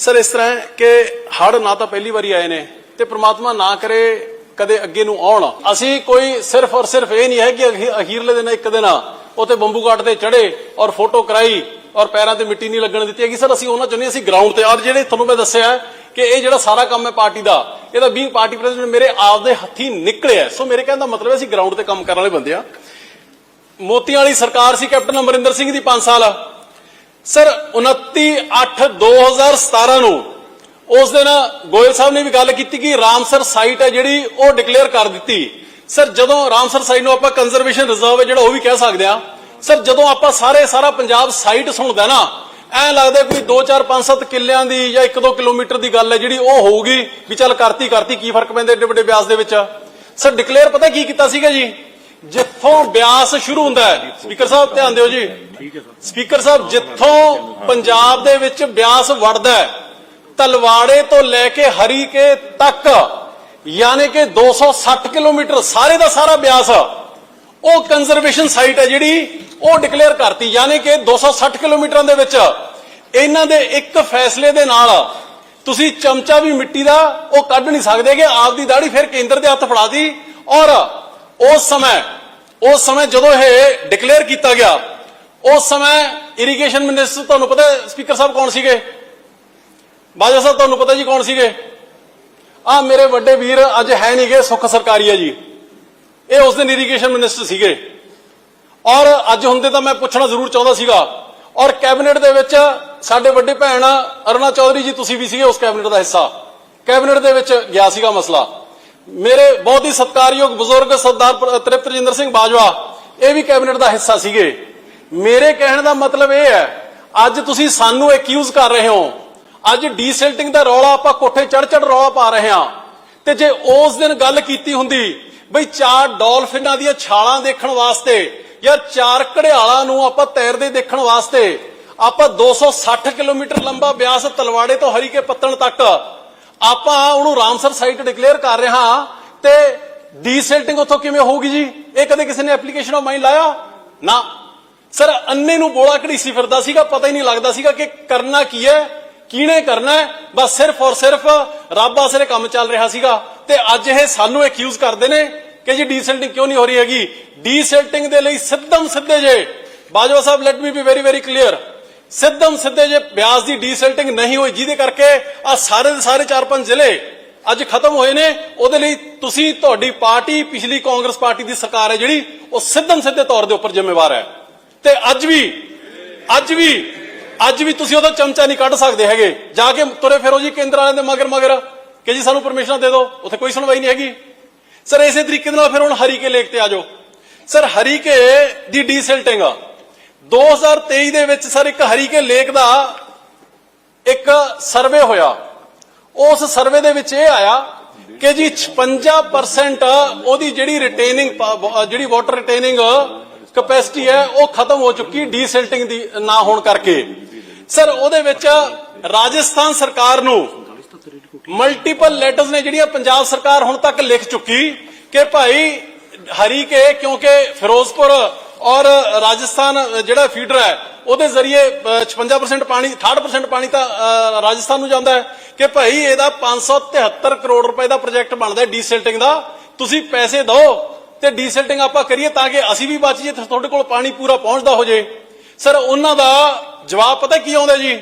Sir, ਇਸ ਤਰ੍ਹਾਂ ਹੈ ਕਿ ਹੜ ਨਾ ਤਾਂ ਪਹਿਲੀ ਵਾਰੀ ਆਏ ਨੇ ਤੇ ਪ੍ਰਮਾਤਮਾ ਨਾ ਕਰੇ ਕਦੇ ਅੱਗੇ ਨੂੰ ਆਉਣ। ਅਸੀਂ ਕੋਈ ਸਿਰਫ ਔਰ ਸਿਰਫ ਇਹ ਨਹੀਂ ਹੈ ਕਿ ਅਖੀਰਲੇ ਦਿਨ, ਇੱਕ ਦਿਨ ਉਤੇ ਬੰਬੂ ਘਾਟ ਤੇ ਚੜੇ ਔਰ ਫੋਟੋ ਕਰਾਈ ਔਰ ਪੈਰਾਂ ਤੇ ਮਿੱਟੀ ਨਹੀਂ ਲੱਗਣ ਦਿੱਤੀ ਹੈਗੀ। ਸਰ, ਅਸੀਂ ਉਹਨਾਂ ਚਾਹੁੰਦੇ ਹਾਂ, ਅਸੀਂ ਗਰਾਊਂਡ ਤੇ ਔਰ ਜਿਹੜੇ ਤੁਹਾਨੂੰ ਮੈਂ ਦੱਸਿਆ ਕਿ ਇਹ ਜਿਹੜਾ ਸਾਰਾ ਕੰਮ ਹੈ ਪਾਰਟੀ ਦਾ, ਇਹਦਾ ਬੀਇੰਗ ਪਾਰਟੀ ਪ੍ਰੈਜ਼ੀਡੈਂਟ ਮੇਰੇ ਆਪ ਦੇ ਹੱਥੀ ਨਿਕਲਿਆ ਸੋ ਮੇਰੇ ਕਹਿਣ ਦਾ ਮਤਲਬ ਅਸੀਂ ਗਰਾਊਂਡ ਤੇ ਕੰਮ ਕਰਨ ਵਾਲੇ ਬੰਦੇ ਆ ਮੋਤੀਆਂ ਵਾਲੀ ਸਰਕਾਰ ਸੀ, ਕੈਪਟਨ ਅਮਰਿੰਦਰ ਸਿੰਘ ਦੀ 5 ਸਾਲ। ਸਰ 29 8 2017 ਨੂੰ ਉਸ ਦਿਨ ਗੋਇਲ ਸਾਹਿਬ ਨੇ ਵੀ ਗੱਲ ਕੀਤੀ ਕਿ ਰਾਮਸਰ ਸਾਈਟ ਹੈ ਜਿਹੜੀ ਉਹ ਡਿਕਲੇਅਰ ਕਰ ਦਿੱਤੀ। ਸਰ, ਜਦੋਂ ਰਾਮਸਰ ਸਾਈਟ ਨੂੰ ਆਪਾਂ ਕੰਜ਼ਰਵੇਸ਼ਨ ਰਿਜ਼ਰਵ ਹੈ ਜਿਹੜਾ ਉਹ ਵੀ ਕਹਿ ਸਕਦੇ ਆ ਸਰ, ਜਦੋਂ ਆਪਾਂ ਸਾਰੇ ਸਾਰਾ ਪੰਜਾਬ ਸਾਈਟ ਸੁਣਦਾ ਨਾ, ਐ ਲੱਗਦਾ ਕੋਈ 2 4 5 7 ਕਿੱਲਿਆਂ ਦੀ ਜਾਂ 1 2 ਕਿਲੋਮੀਟਰ ਦੀ ਗੱਲ ਹੈ ਜਿਹੜੀ ਉਹ ਹੋਊਗੀ ਵੀ ਚੱਲ ਕਰਤੀ ਕਰਤੀ, ਕੀ ਫ਼ਰਕ ਪੈਂਦਾ ਏਡੇ ਵੱਡੇ ਬਿਆਸ ਦੇ ਵਿੱਚ? ਸਰ ਡਿਕਲੇਅਰ ਪਤਾ ਕੀ ਕੀਤਾ ਸੀਗਾ ਜੀ? ਜਿੱਥੋਂ ਬਿਆਸ ਸ਼ੁਰੂ ਹੁੰਦਾ ਹੈ। ਸਪੀਕਰ ਸਾਹਿਬ, ਧਿਆਨ ਦਿਓ ਜੀ। ਸਪੀਕਰ ਸਾਹਿਬ, ਜਿੱਥੋਂ ਪੰਜਾਬ ਦੇ ਵਿੱਚ ਬਿਆਸ ਵੜਦਾ ਹੈ, ਤਲਵਾੜੇ ਤੋਂ ਲੈ ਕੇ ਹਰੀਕੇ ਤੱਕ, ਯਾਨੀ ਕਿ 260 ਕਿਲੋਮੀਟਰ ਸਾਰੇ ਦਾ ਸਾਰਾ ਬਿਆਸ, ਉਹ ਕੰਜ਼ਰਵੇਸ਼ਨ ਸਾਈਟ ਹੈ ਜਿਹੜੀ, ਉਹ ਡਿਕਲੇਅਰ ਕਰਤੀ। ਯਾਨੀ ਕਿ 260 ਕਿਲੋਮੀਟਰਾਂ ਦੇ ਵਿੱਚ, ਇਹਨਾਂ ਦੇ ਇੱਕ ਫੈਸਲੇ ਦੇ ਨਾਲ, ਤੁਸੀਂ ਚਮਚਾ ਵੀ ਮਿੱਟੀ ਦਾ ਉਹ ਕੱਢ ਨਹੀਂ ਸਕਦੇ ਕਿ ਆਪਦੀ ਦਾੜੀ ਫਿਰ ਕੇਂਦਰ ਦੇ ਹੱਥ ਫੜਾ ਫੜਾਤੀ ਔਰ ਉਸ ਸਮੇਂ ਉਸ ਸਮੇਂ ਜਦੋਂ ਇਹ ਡਿਕਲੇਅਰ ਕੀਤਾ ਗਿਆ, ਉਸ ਸਮੇਂ ਇਰੀਗੇਸ਼ਨ ਮਿਨਿਸਟਰ ਤੁਹਾਨੂੰ ਪਤਾ ਸਪੀਕਰ ਸਾਹਿਬ ਕੌਣ ਸੀਗੇ? ਬਾਜਾ ਸਾਹਿਬ ਤੁਹਾਨੂੰ ਪਤਾ ਜੀ ਕੌਣ ਸੀਗੇ? ਆ ਮੇਰੇ ਵੱਡੇ ਵੀਰ ਅੱਜ ਹੈ ਨਹੀਂਗੇ ਸੁੱਖ ਸਰਕਾਰੀ ਹੈ ਜੀ। ਇਹ ਉਸ ਦਿਨ ਇਰੀਗੇਸ਼ਨ ਮਿਨਿਸਟਰ ਸੀਗੇ। ਔਰ ਅੱਜ ਹੁੰਦੇ ਤਾਂ ਮੈਂ ਪੁੱਛਣਾ ਜ਼ਰੂਰ ਚਾਹੁੰਦਾ ਸੀਗਾ, ਔਰ ਕੈਬਨਿਟ ਦੇ ਵਿੱਚ ਸਾਡੇ ਵੱਡੇ ਭੈਣ ਅਰੁਣਾ ਚੌਧਰੀ ਜੀ ਤੁਸੀਂ ਵੀ ਸੀਗੇ ਉਸ ਕੈਬਨਿਟ ਦਾ ਹਿੱਸਾ। ਕੈਬਨਿਟ ਦੇ ਵਿੱਚ ਗਿਆ ਸੀਗਾ ਮਸਲਾ। ਮੇਰੇ ਬਹੁਤ ਹੀ ਸਤਿਕਾਰਯੋਗ ਬਜ਼ੁਰਗ ਸਰਦਾਰ ਤ੍ਰਿਪਤ ਰਜਿੰਦਰ ਸਿੰਘ ਬਾਜਵਾ, ਇਹ ਵੀ ਕੈਬਨਿਟ ਦਾ ਹਿੱਸਾ ਸੀਗੇ। ਮੇਰੇ ਕਹਿਣ ਦਾ ਮਤਲਬ ਇਹ ਹੈ, ਅੱਜ ਤੁਸੀਂ ਸਾਨੂੰ ਐਕਿਊਜ਼ ਕਰ ਰਹੇ ਹੋ। ਅੱਜ ਡੀਸੈਲਟਿੰਗ ਦਾ ਰੌਲਾ ਆਪਾਂ ਕੋਠੇ ਚੜ ਚੜ ਰੌਲਾ ਪਾ ਰਹੇ ਹਾਂ। ਤੇ ਜੇ ਉਸ ਦਿਨ ਗੱਲ ਕੀਤੀ ਹੁੰਦੀ, ਬਈ ਚਾਰ ਡਾਲਫਿਨਾਂ ਦੀਆਂ ਛਾਲਾਂ ਦੇਖਣ ਵਾਸਤੇ ਜਾਂ ਚਾਰ ਘੜਿਆਲਾਂ ਨੂੰ ਆਪਾਂ ਤੈਰਦੇ ਦੇਖਣ ਵਾਸਤੇ, ਆਪਾਂ 260 ਕਿਲੋਮੀਟਰ ਲੰਬਾ ਬਿਆਸ ਤਲਵਾੜੇ ਤੋਂ ਹਰੀਕੇ ਪੱਤਣ ਤੱਕ ਆਪਾਂ ਉਹਨੂੰ ਰਾਮਸਰ ਸਾਈਟ ਡਿਕਲੇਅਰ ਕਰ ਰਹੇ ਹਾਂ। ਤੇ ਡੀਸੈਲਟਿੰਗ ਉੱਥੋਂ ਕਿਵੇਂ ਹੋਊਗੀ ਜੀ? ਇਹ ਕਦੇ ਕਿਸੇ ਨੇ ਐਪਲੀਕੇਸ਼ਨ ਆਫ ਮਾਈਂਡ ਲਾਇਆ? ਨਾ। ਸਰ, ਅੰਨੇ ਨੂੰ ਬੋਲਾ ਘੜੀਸੀ ਫਿਰਦਾ ਸੀਗਾ, ਪਤਾ ਹੀ ਨਹੀਂ ਲੱਗਦਾ ਸੀਗਾ ਕਿ ਕਰਨਾ ਕੀ ਹੈ, ਕਿਹਨੇ ਕਰਨਾ ਹੈ। ਬਸ ਸਿਰਫ ਔਰ ਸਿਰਫ ਰੱਬ ਆਸਰੇ ਕੰਮ ਚੱਲ ਰਿਹਾ ਸੀਗਾ। ਤੇ ਅੱਜ ਇਹ ਸਾਨੂੰ ਐਕਿਊਜ਼ ਕਰਦੇ ਨੇ ਕਿ ਜੀ ਡੀਸੈਲਟਿੰਗ ਕਿਉਂ ਨਹੀਂ ਹੋ ਰਹੀ ਹੈਗੀ? ਡੀਸੈਲਟਿੰਗ ਦੇ ਲਈ ਸਿੱਧਮ ਸਿੱਧੇ ਜੇ। ਬਾਜਵਾ ਸਾਹਿਬ let me be very very clear ਸਿੱਧਮ ਸਿੱਧੇ ਜੇ ਬਿਆਸ ਦੀ ਡੀਸੈਲਟਿੰਗ ਨਹੀਂ ਹੋਈ, ਜਿਹਦੇ ਕਰਕੇ ਆ ਸਾਰੇ ਦੇ ਸਾਰੇ ਚਾਰ ਪੰਜ ਜ਼ਿਲ੍ਹੇ ਅੱਜ ਖਤਮ ਹੋਏ ਨੇ, ਉਹਦੇ ਲਈ ਤੁਸੀਂ ਤੁਹਾਡੀ ਪਾਰਟੀ, ਪਿਛਲੀ ਕਾਂਗਰਸ ਪਾਰਟੀ ਦੀ ਸਰਕਾਰ ਹੈ ਜਿਹੜੀ, ਉਹ ਸਿੱਧਮ ਸਿੱਧੇ ਤੌਰ ਦੇ ਉੱਪਰ ਜ਼ਿੰਮੇਵਾਰ ਹੈ। ਤੇ ਅੱਜ ਵੀ ਅੱਜ ਵੀ ਅੱਜ ਵੀ ਤੁਸੀਂ ਉਹਦਾ ਚਮਚਾ ਨਹੀਂ ਕੱਢ ਸਕਦੇ ਹੈਗੇ। ਜਾ ਕੇ ਤੁਰੇ ਫਿਰੋ ਜੀ ਕੇਂਦਰ ਵਾਲਿਆਂ ਦੇ ਮਗਰ ਮਗਰ, ਕਿ ਜੀ ਸਾਨੂੰ ਪਰਮਿਸ਼ਨਾਂ ਦੇ ਦਿਓ, ਉੱਥੇ ਕੋਈ ਸੁਣਵਾਈ ਨਹੀਂ ਹੈਗੀ। ਸਰ, ਇਸੇ ਤਰੀਕੇ ਦੇ ਨਾਲ ਫਿਰ ਹੁਣ ਹਰੀਕੇ ਲੇਕ ਤੇ ਆ ਜਾਓ। ਸਰ, ਹਰੀਕੇ ਦੀ ਡੀਸੈਲਟਿੰਗ 2023 ਦੇ ਵਿੱਚ ਸਰ ਇੱਕ ਹਰੀਕੇ ਲੇਕ ਦਾ ਇੱਕ ਸਰਵੇ ਹੋਇਆ। ਉਸ ਸਰਵੇ ਦੇ ਵਿੱਚ ਇਹ ਆਇਆ ਕਿ ਜੀ 56% ਉਹਦੀ ਜਿਹੜੀ ਰਿਟੇਨਿੰਗ ਜਿਹੜੀ ਵਾਟਰ ਰਿਟੇਨਿੰਗ ਕਪੈਸਿਟੀ ਹੈ, ਉਹ ਖਤਮ ਹੋ ਚੁੱਕੀ ਡੀਸੈਲਟਿੰਗ ਦੀ, ਨਾ ਹੋਣ ਕਰਕੇ। ਸਰ, ਉਹਦੇ ਵਿੱਚ ਰਾਜਸਥਾਨ ਸਰਕਾਰ ਨੂੰ ਮਲਟੀਪਲ ਲੈਟਰਸ ਨੇ ਜਿਹੜੀਆਂ ਪੰਜਾਬ ਸਰਕਾਰ ਹੁਣ ਤੱਕ ਲਿਖ ਚੁੱਕੀ ਕਿ ਭਾਈ ਹਰੀਕੇ ਕਿਉਂਕਿ ਫਿਰੋਜ਼ਪੁਰ ਔਰ ਰਾਜਸਥਾਨ ਜਿਹੜਾ ਫੀਡਰ ਹੈ ਉਹਦੇ ਜ਼ਰੀਏ ਅ, 56% ਪਾਣੀ 68% ਪਾਣੀ ਤਾਂ ਰਾਜਸਥਾਨ ਨੂੰ ਜਾਂਦਾ ਹੈ ਕਿ ਭਾਈ ਇਹਦਾ 573 ਕਰੋੜ ਰੁਪਏ ਦਾ ਪ੍ਰੋਜੈਕਟ ਬਣਦਾ ਡੀਸੈਲਟਿੰਗ ਦਾ। ਤੁਸੀਂ ਪੈਸੇ ਦਿਓ ਤੇ ਡੀਸੈਲਟਿੰਗ ਆਪਾਂ ਕਰੀਏ ਤਾਂ ਕਿ ਅਸੀਂ ਵੀ ਬਚ ਜਾਈਏ ਤੁਹਾਡੇ ਕੋਲ ਪਾਣੀ ਪੂਰਾ ਪਹੁੰਚਦਾ ਹੋ ਜੇ। ਸਰ ਉਹਨਾਂ ਦਾ ਜਵਾਬ ਪਤਾ ਕੀ ਆਉਂਦਾ ਜੀ?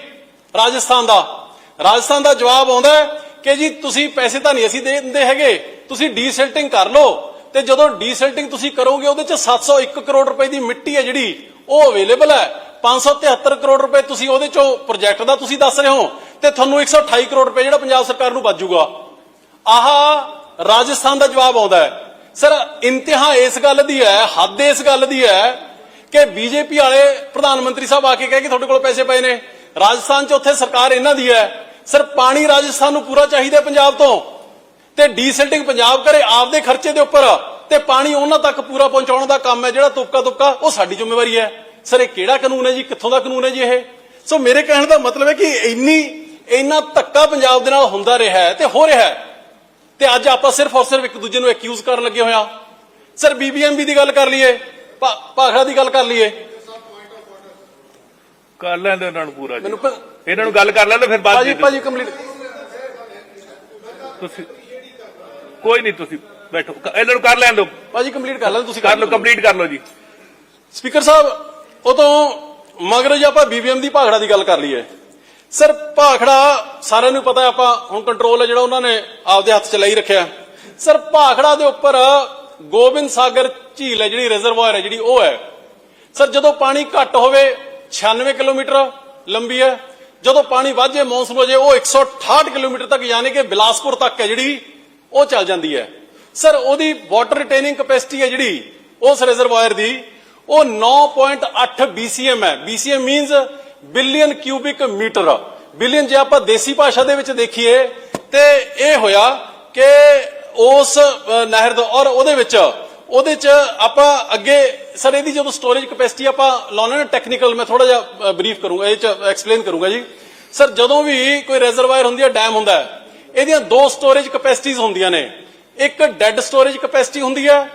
ਰਾਜਸਥਾਨ ਦਾ। ਰਾਜਸਥਾਨ ਦਾ ਜਵਾਬ ਆਉਂਦਾ ਕਿ ਜੀ ਤੁਸੀਂ ਪੈਸੇ ਤਾਂ ਨਹੀਂ ਅਸੀਂ ਦੇ ਦਿੰਦੇ ਹੈਗੇ ਤੁਸੀਂ ਡੀਸਿਲਟਿੰਗ ਕਰ ਲਓ। ਤੇ ਜਦੋਂ ਡੀਸਿਲਟਿੰਗ ਤੁਸੀਂ ਕਰੋਗੇ, ਉਹਦੇ ਚ 701 ਕਰੋੜ ਰੁਪਏ ਦੀ ਮਿੱਟੀ ਹੈ ਜਿਹੜੀ, ਉਹ ਅਵੇਲੇਬਲ ਹੈ। 573 ਕਰੋੜ ਰੁਪਏ ਤੁਸੀਂ ਉਹਦੇ ਚੋਂ ਪ੍ਰੋਜੈਕਟ ਦਾ ਤੁਸੀਂ ਦੱਸ ਰਹੇ ਹੋ ਤੇ ਤੁਹਾਨੂੰ 128 ਕਰੋੜ ਰੁਪਏ ਜਿਹੜਾ ਪੰਜਾਬ ਸਰਕਾਰ ਨੂੰ ਬਚੂਗਾ ਆਹ ਰਾਜਸਥਾਨ ਦਾ ਜਵਾਬ ਆਉਂਦਾ ਹੈ। ਸਰ, ਇੰਤਹਾ ਇਸ ਗੱਲ ਦੀ ਹੈ, ਹੱਦ ਇਸ ਗੱਲ ਦੀ ਹੈ ਕਿ ਬੀਜੇਪੀ ਵਾਲੇ ਪ੍ਰਧਾਨ ਮੰਤਰੀ ਸਾਹਿਬ ਆ ਕੇ ਕਹੇ ਕਿ ਤੁਹਾਡੇ ਕੋਲ ਪੈਸੇ ਪਏ ਨੇ। ਰਾਜਸਥਾਨ 'ਚ ਉੱਥੇ ਸਰਕਾਰ ਇਹਨਾਂ ਦੀ ਹੈ। ਸਰ, ਪਾਣੀ ਰਾਜਸਥਾਨ ਨੂੰ ਪੂਰਾ ਚਾਹੀਦਾ ਪੰਜਾਬ ਤੋਂ। ਤੇ ਡੀਸੈਲਟਿੰਗ ਪੰਜਾਬ ਕਰੇ ਆਪਦੇ ਖਰਚੇ ਦੇ ਉੱਪਰ ਤੇ ਪਾਣੀ ਉਹਨਾਂ ਤੱਕ ਪੂਰਾ ਪਹੁੰਚਾਉਣ ਦਾ ਕੰਮ ਹੈ ਜਿਹੜਾ ਤੁਪਕਾ ਤੁਪਕਾ ਉਹ ਸਾਡੀ ਜ਼ਿੰਮੇਵਾਰੀ ਹੈ। ਸਰ ਇਹ ਕਿਹੜਾ ਕਾਨੂੰਨ ਹੈ ਜੀ? ਕਿੱਥੋਂ ਦਾ ਕਾਨੂੰਨ ਹੈ ਜੀ ਇਹ? ਸੋ ਮੇਰੇ ਕਹਿਣ ਦਾ ਮਤਲਬ ਹੈ ਕਿ ਇੰਨੀ ਇੰਨਾ ਧੱਕਾ ਪੰਜਾਬ ਦੇ ਨਾਲ ਹੁੰਦਾ ਰਿਹਾ ਹੈ ਤੇ ਹੋ ਰਿਹਾ ਹੈ। ਤੇ ਅੱਜ ਆਪਾਂ ਸਿਰਫ ਔਰ ਸਿਰਫ ਇੱਕ ਦੂਜੇ ਨੂੰ ਐਕਿਊਜ਼ ਕਰਨ ਲੱਗੇ ਹੋਇਆ ਸਰ ਬੀਬੀਐਮਬੀ ਦੀ ਗੱਲ ਕਰ ਲਈਏ ਭਾਖੜਾ ਦੀ ਗੱਲ ਕਰ ਲਈਏ। ਕਰ ਲੈਂਦੇ ਉਹਨਾਂ ਨੂੰ ਪੂਰਾ ਜੀ। ਮੈਨੂੰ ਇਹਨਾਂ ਨੂੰ ਗੱਲ ਕਰ ਲੈਣ ਫਿਰ ਬਾਅਦ ਭਾਜੀ ਭਾਜੀ ਕੰਪਲੀਟ ਤੁਸੀਂ ਕੋਈ ਨਹੀਂ ਤੁਸੀਂ ਬੈਠੋ। ਕ- ਇਹਨਾਂ ਨੂੰ ਕਰ ਲੈਣ ਦਿਓ। ਭਾਜੀ ਕੰਪਲੀਟ ਕਰ ਲੈਣ ਤੁਸੀਂ ਕਰ ਲਓ ਕੰਪਲੀਟ ਕਰ ਲਓ ਜੀ। ਸਪੀਕਰ ਸਾਹਿਬ ਉਦੋਂ ਮਗਰ ਜੇ ਆਪਾਂ ਬੀਬੀਐਮ ਦੀ ਭਾਖੜਾ ਦੀ ਗੱਲ ਕਰ ਲਈਏ। ਸਰ ਭਾਖੜਾ ਸਾਰਿਆਂ ਨੂੰ ਪਤਾ ਹੈ ਆਪਾਂ ਹੁਣ ਕੰਟਰੋਲ ਹੈ ਜਿਹੜਾ ਉਹਨਾਂ ਨੇ ਆਪਦੇ ਹੱਥ ਚ ਲਈ ਰੱਖਿਆ। ਸਰ ਭਾਖੜਾ ਦੇ ਉੱਪਰ ਗੋਬਿੰਦ ਸਾਗਰ ਝੀਲ ਹੈ ਜਿਹੜੀ ਰਿਜ਼ਰਵਾਇਰ ਹੈ ਜਿਹੜੀ ਉਹ ਹੈ। ਸਰ ਜਦੋਂ ਪਾਣੀ ਘੱਟ ਹੋਵੇ 96 ਕਿਲੋਮੀਟਰ ਲੰਬੀ ਹੈ। ਜਦੋਂ ਪਾਣੀ ਵਾਧੇ ਮੌਨਸੂਨ ਹੋ ਜਾਏ ਉਹ 168 ਕਿਲੋਮੀਟਰ ਤੱਕ ਯਾਨੀ ਕਿ ਬਿਲਾਸਪੁਰ ਤੱਕ ਹੈ ਜਿਹੜੀ ਉਹ ਚੱਲ ਜਾਂਦੀ ਹੈ। ਸਰ, ਉਹਦੀ ਵਾਟਰ ਰਿਟੇਨਿੰਗ ਕਪੈਸਿਟੀ ਹੈ ਜਿਹੜੀ, ਉਸ ਰਿਜ਼ਰਵਾਇਰ ਦੀ, ਉਹ 9.8 BCM ਹੈ। BCM means billion cubic metre billion ਜੇ ਆਪਾਂ ਦੇਸੀ ਭਾਸ਼ਾ ਦੇ ਵਿੱਚ ਦੇਖੀਏ, ਤੇ ਇਹ ਹੋਇਆ ਕਿ ਉਸ ਨਹਿਰ ਦਾ, ਔਰ ਉਹਦੇ ਵਿੱਚ, ਉਹਦੇ ਚ ਆਪਾਂ ਅੱਗੇ, ਸਰ, ਇਹਦੀ ਜਦੋਂ ਸਟੋਰੇਜ ਕਪੈਸਿਟੀ ਆਪਾਂ ਲਾਉਣਾ ਨਾ ਟੈਕਨੀਕਲ ਮੈਂ ਥੋੜਾ ਜਿਹਾ ਬਰੀਫ ਕਰੂੰਗਾ, ਇਹ ਚ ਐਕਸਪਲੇਨ ਕਰੂੰਗਾ ਜੀ। ਸਰ, ਜਦੋਂ ਵੀ ਕੋਈ ਰਿਜ਼ਰਵਾਇਰ ਹੁੰਦੀ ਹੈ ਡੈਮ ਹੁੰਦਾ ਇਹਦੀਆਂ ਦੋ ਸਟੋਰੇਜ ਕਪੈਸਿਟੀਜ਼ ਹੁੰਦੀਆਂ ਨੇ। ਇੱਕ ਡੈੱਡ ਸਟੋਰੇਜ ਕਪੈਸਿਟੀ ਹੁੰਦੀ ਹੈ